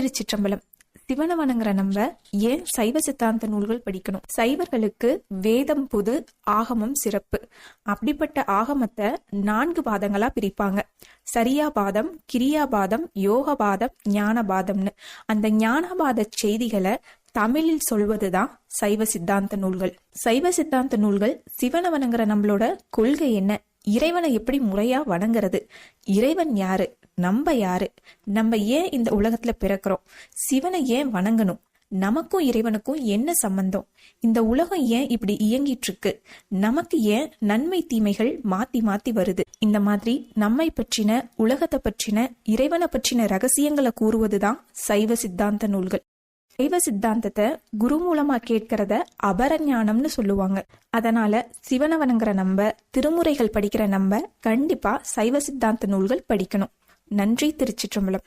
திருச்சிற்றம்பலம். சிவனை வணங்குற நம்ம ஏன் சைவ சித்தாந்த நூல்கள் படிக்கணும்? சைவர்களுக்கு வேதம் புது ஆகமம் சிறப்பு. அப்படிப்பட்ட ஆகமத்தை நான்கு பாதங்களா பிரிப்பாங்க. சரியாபாதம் கிரியாபாதம் யோகபாதம் ஞானபாதம்னு அந்த ஞானபாத செய்திகளை தமிழில் சொல்வதுதான் சைவ சித்தாந்த நூல்கள். சைவ சித்தாந்த நூல்கள் சிவனை வணங்குற நம்மளோட கொள்கை என்ன? இறைவனை எப்படி முறையா வணங்குறது? இறைவன் யாரு? நம்ம யாரு? நம்ம ஏன் இந்த உலகத்துல பிறக்கிறோம்? சிவனை ஏன் வணங்கணும்? நமக்கும் இறைவனுக்கும் என்ன சம்பந்தம்? இந்த உலகம் ஏன் இப்படி இயங்கிட்டு இருக்கு நமக்கு ஏன் நன்மை தீமைகள் மாத்தி மாத்தி வருது? இந்த மாதிரி நம்மை பற்றின உலகத்தை பற்றின இறைவனை பற்றின ரகசியங்களை கூறுவதுதான் சைவ சித்தாந்த நூல்கள். சைவ சித்தாந்தத்தை குரு மூலமா கேட்கறத அபரஞானம்னு சொல்லுவாங்க. அதனால சிவனை வணங்குற நம்ம திருமுறைகள் படிக்கிற நம்ம கண்டிப்பா சைவ சித்தாந்த நூல்கள் படிக்கணும். நன்றி திருச்சிற்றம்பலம்.